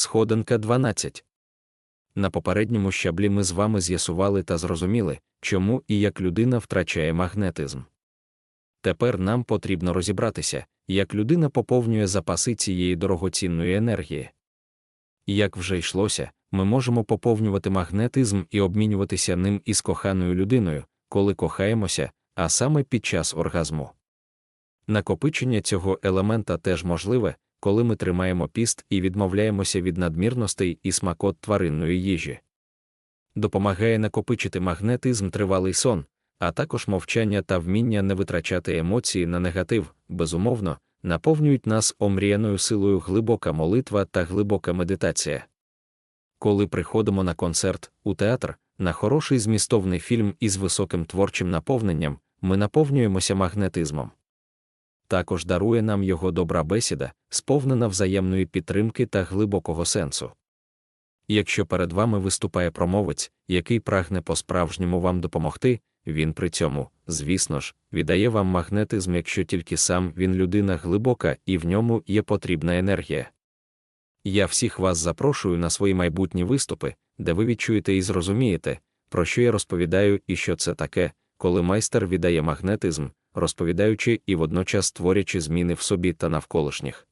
Сходинка 12. На попередньому щаблі ми з вами з'ясували та зрозуміли, чому і як людина втрачає магнетизм. Тепер нам потрібно розібратися, як людина поповнює запаси цієї дорогоцінної енергії. Як вже йшлося, ми можемо поповнювати магнетизм і обмінюватися ним із коханою людиною, коли кохаємося, а саме під час оргазму. Накопичення цього елемента теж можливе, коли ми тримаємо піст і відмовляємося від надмірностей і смакот тваринної їжі. Допомагає накопичити магнетизм тривалий сон, а також мовчання та вміння не витрачати емоції на негатив, безумовно, наповнюють нас омріяною силою глибока молитва та глибока медитація. Коли приходимо на концерт, у театр, на хороший змістовний фільм із високим творчим наповненням, ми наповнюємося магнетизмом. Також дарує нам його добра бесіда, сповнена взаємної підтримки та глибокого сенсу. Якщо перед вами виступає промовець, який прагне по-справжньому вам допомогти, він при цьому, звісно ж, віддає вам магнетизм, якщо тільки сам він людина глибока і в ньому є потрібна енергія. Я всіх вас запрошую на свої майбутні виступи, де ви відчуєте і зрозумієте, про що я розповідаю і що це таке, коли майстер віддає магнетизм, розповідаючи і водночас творячи зміни в собі та навколишніх.